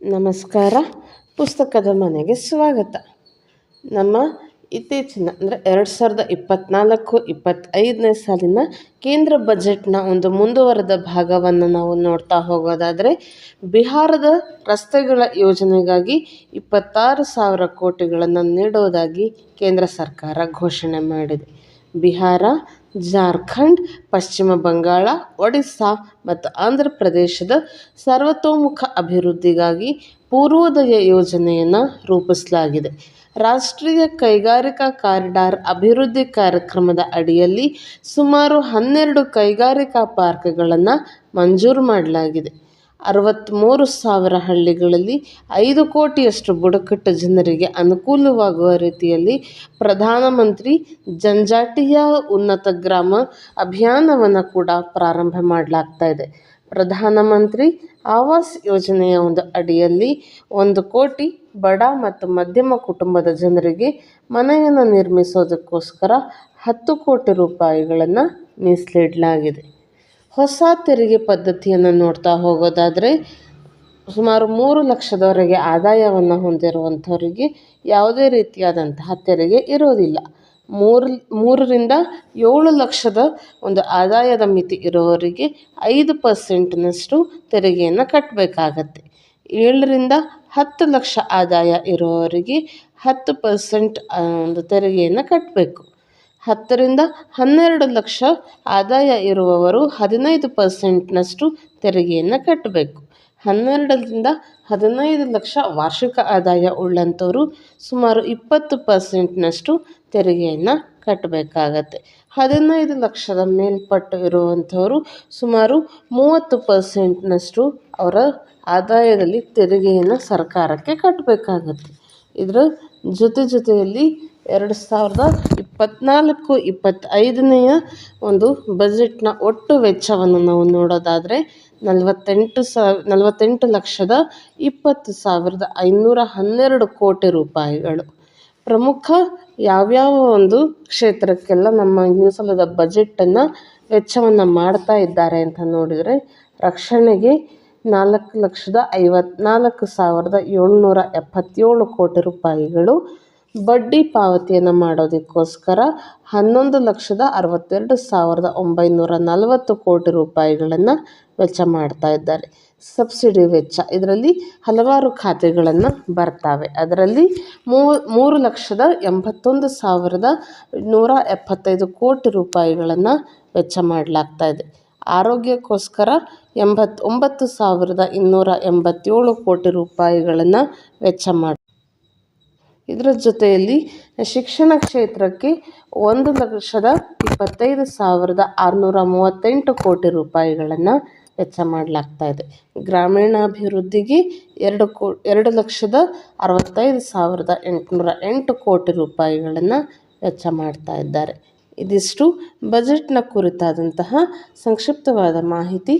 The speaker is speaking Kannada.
ನಮಸ್ಕಾರ. ಪುಸ್ತಕದ ಮನೆಗೆ ಸ್ವಾಗತ. ನಮ್ಮ ಇತ್ತೀಚಿನ, ಅಂದರೆ ಎರಡು ಸಾವಿರದ ಇಪ್ಪತ್ತ್ನಾಲ್ಕು ಇಪ್ಪತ್ತೈದನೇ ಸಾಲಿನ ಕೇಂದ್ರ ಬಜೆಟ್ನ ಒಂದು ಮುಂದುವರೆದ ಭಾಗವನ್ನು ನಾವು ನೋಡ್ತಾ ಹೋಗೋದಾದರೆ, ಬಿಹಾರದ ರಸ್ತೆಗಳ ಯೋಜನೆಗಾಗಿ ಇಪ್ಪತ್ತಾರು ಸಾವಿರ ಕೋಟಿಗಳನ್ನು ನೀಡೋದಾಗಿ ಕೇಂದ್ರ ಸರ್ಕಾರ ಘೋಷಣೆ ಮಾಡಿದೆ. ಬಿಹಾರ ಜಾರ್ಖಂಡ್, ಪಶ್ಚಿಮ ಬಂಗಾಳ, ಒಡಿಸ್ಸಾ ಮತ್ತು ಆಂಧ್ರ ಪ್ರದೇಶದ ಸರ್ವತೋಮುಖ ಅಭಿವೃದ್ಧಿಗಾಗಿ ಪೂರ್ವೋದಯ ಯೋಜನೆಯನ್ನು ರೂಪಿಸಲಾಗಿದೆ. ರಾಷ್ಟ್ರೀಯ ಕೈಗಾರಿಕಾ ಕಾರಿಡಾರ್ ಅಭಿವೃದ್ಧಿ ಕಾರ್ಯಕ್ರಮದ ಅಡಿಯಲ್ಲಿ ಸುಮಾರು ಹನ್ನೆರಡು ಕೈಗಾರಿಕಾ ಪಾರ್ಕ್ಗಳನ್ನು ಮಂಜೂರು ಮಾಡಲಾಗಿದೆ. ಅರವತ್ತ್ಮೂರು ಸಾವಿರ ಹಳ್ಳಿಗಳಲ್ಲಿ ಐದು ಕೋಟಿಯಷ್ಟು ಬುಡಕಟ್ಟು ಜನರಿಗೆ ಅನುಕೂಲವಾಗುವ ರೀತಿಯಲ್ಲಿ ಪ್ರಧಾನಮಂತ್ರಿ ಜಂಜಾಟಿಯ ಉನ್ನತ ಗ್ರಾಮ ಅಭಿಯಾನವನ್ನು ಕೂಡ ಪ್ರಾರಂಭ ಮಾಡಲಾಗ್ತಾ ಇದೆ. ಪ್ರಧಾನಮಂತ್ರಿ ಆವಾಸ್ ಯೋಜನೆಯ ಒಂದು ಅಡಿಯಲ್ಲಿ ಒಂದು ಕೋಟಿ ಬಡ ಮತ್ತು ಮಧ್ಯಮ ಕುಟುಂಬದ ಜನರಿಗೆ ಮನೆಯನ್ನು ನಿರ್ಮಿಸೋದಕ್ಕೋಸ್ಕರ ಹತ್ತು ಕೋಟಿ ರೂಪಾಯಿಗಳನ್ನು ಮೀಸಲಿಡಲಾಗಿದೆ. ಹೊಸ ತೆರಿಗೆ ಪದ್ಧತಿಯನ್ನು ನೋಡ್ತಾ ಹೋಗೋದಾದರೆ ಸುಮಾರು ಮೂರು ಲಕ್ಷದವರೆಗೆ ಆದಾಯವನ್ನು ಹೊಂದಿರುವಂಥವರಿಗೆ ಯಾವುದೇ ರೀತಿಯಾದಂತಹ ತೆರಿಗೆ ಇರೋದಿಲ್ಲ ಮೂರು, ಮೂರರಿಂದ ಏಳು ಲಕ್ಷದ ಒಂದು ಆದಾಯದ ಮಿತಿ ಇರೋವರಿಗೆ ಐದು ಪರ್ಸೆಂಟ್ನಷ್ಟು ತೆರಿಗೆಯನ್ನು ಕಟ್ಟಬೇಕಾಗತ್ತೆ. ಏಳರಿಂದ ಹತ್ತು ಲಕ್ಷ ಆದಾಯ ಇರೋವರಿಗೆ ಹತ್ತು ಪರ್ಸೆಂಟ್ ಒಂದು ತೆರಿಗೆಯನ್ನು ಕಟ್ಟಬೇಕು. ಹತ್ತರಿಂದ ಹನ್ನೆರಡು ಲಕ್ಷ ಆದಾಯ ಇರುವವರು ಹದಿನೈದು ಪರ್ಸೆಂಟ್ನಷ್ಟು ತೆರಿಗೆಯನ್ನು ಕಟ್ಟಬೇಕು. ಹನ್ನೆರಡರಿಂದ ಹದಿನೈದು ಲಕ್ಷ ವಾರ್ಷಿಕ ಆದಾಯ ಉಳ್ಳಂಥವರು ಸುಮಾರು ಇಪ್ಪತ್ತು ಪರ್ಸೆಂಟ್ನಷ್ಟು ತೆರಿಗೆಯನ್ನು ಕಟ್ಟಬೇಕಾಗತ್ತೆ. ಹದಿನೈದು ಲಕ್ಷದ ಮೇಲ್ಪಟ್ಟು ಇರುವಂಥವರು ಸುಮಾರು ಮೂವತ್ತು ಪರ್ಸೆಂಟ್ನಷ್ಟು ಅವರ ಆದಾಯದಲ್ಲಿ ತೆರಿಗೆಯನ್ನು ಸರ್ಕಾರಕ್ಕೆ ಕಟ್ಟಬೇಕಾಗತ್ತೆ. ಇದರ ಜೊತೆ ಜೊತೆಯಲ್ಲಿ ಎರಡು ಸಾವಿರದ ಇಪ್ಪತ್ತ್ನಾಲ್ಕು ಇಪ್ಪತ್ತೈದನೆಯ ಒಂದು ಬಜೆಟ್ನ ಒಟ್ಟು ವೆಚ್ಚವನ್ನು ನಾವು ನೋಡೋದಾದರೆ ನಲವತ್ತೆಂಟು ಸಾವ್ ನಲವತ್ತೆಂಟು ಲಕ್ಷದ ಇಪ್ಪತ್ತು ಸಾವಿರದ ಐನೂರ ಹನ್ನೆರಡು ಕೋಟಿ ರೂಪಾಯಿಗಳು. ಪ್ರಮುಖ ಯಾವ್ಯಾವ ಒಂದು ಕ್ಷೇತ್ರಕ್ಕೆಲ್ಲ ನಮ್ಮ ಈ ಸಲದ ಬಜೆಟನ್ನು ವೆಚ್ಚವನ್ನು ಮಾಡ್ತಾ ಇದ್ದಾರೆ ಅಂತ ನೋಡಿದರೆ ರಕ್ಷಣೆಗೆ ನಾಲ್ಕು ಲಕ್ಷದ ಐವತ್ನಾಲ್ಕು ಸಾವಿರದ ಏಳ್ನೂರ ಎಪ್ಪತ್ತೇಳು ಕೋಟಿ ರೂಪಾಯಿಗಳು ಬಡ್ಡಿ ಪಾವತಿಯನ್ನು ಮಾಡೋದಕ್ಕೋಸ್ಕರ ಹನ್ನೊಂದು ಲಕ್ಷದ ಅರವತ್ತೆರಡು ಸಾವಿರದ ಒಂಬೈನೂರ ನಲವತ್ತು ಕೋಟಿ ರೂಪಾಯಿಗಳನ್ನು ವೆಚ್ಚ ಮಾಡ್ತಾ ಇದ್ದಾರೆ. ಸಬ್ಸಿಡಿ ವೆಚ್ಚ. ಇದರಲ್ಲಿ ಹಲವಾರು ಖಾತೆಗಳನ್ನು ಬರ್ತಾವೆ. ಅದರಲ್ಲಿ ಮೂರು ಲಕ್ಷದ ಎಂಬತ್ತೊಂದು ಸಾವಿರದ ನೂರ ಎಪ್ಪತ್ತೈದು ಕೋಟಿ ರೂಪಾಯಿಗಳನ್ನು ವೆಚ್ಚ ಮಾಡಲಾಗ್ತಾ ಇದೆ. ಆರೋಗ್ಯಕ್ಕೋಸ್ಕರ ಎಂಬತ್ತೊಂಬತ್ತು ಸಾವಿರದ ಇನ್ನೂರ ಎಂಬತ್ತೇಳು ಕೋಟಿ ರೂಪಾಯಿಗಳನ್ನು ವೆಚ್ಚ ಮಾಡಿ ಇದರ ಜೊತೆಯಲ್ಲಿ ಶಿಕ್ಷಣ ಕ್ಷೇತ್ರಕ್ಕೆ ಒಂದು ಲಕ್ಷದ ಇಪ್ಪತ್ತೈದು ಸಾವಿರದ ಆರುನೂರ ಮೂವತ್ತೆಂಟು ಕೋಟಿ ರೂಪಾಯಿಗಳನ್ನು ವೆಚ್ಚ ಮಾಡಲಾಗ್ತಾ ಇದೆ. ಗ್ರಾಮೀಣಾಭಿವೃದ್ಧಿಗೆ ಎರಡು ಕೋ, ಎರಡು ಲಕ್ಷದ ಅರವತ್ತೈದು ಸಾವಿರದ ಎಂಟುನೂರ ಎಂಟು ಕೋಟಿ ರೂಪಾಯಿಗಳನ್ನು ವೆಚ್ಚ ಮಾಡ್ತಾ ಇದ್ದಾರೆ. ಇದಿಷ್ಟು ಬಜೆಟ್ನ ಕುರಿತಾದಂತಹ ಸಂಕ್ಷಿಪ್ತವಾದ ಮಾಹಿತಿ.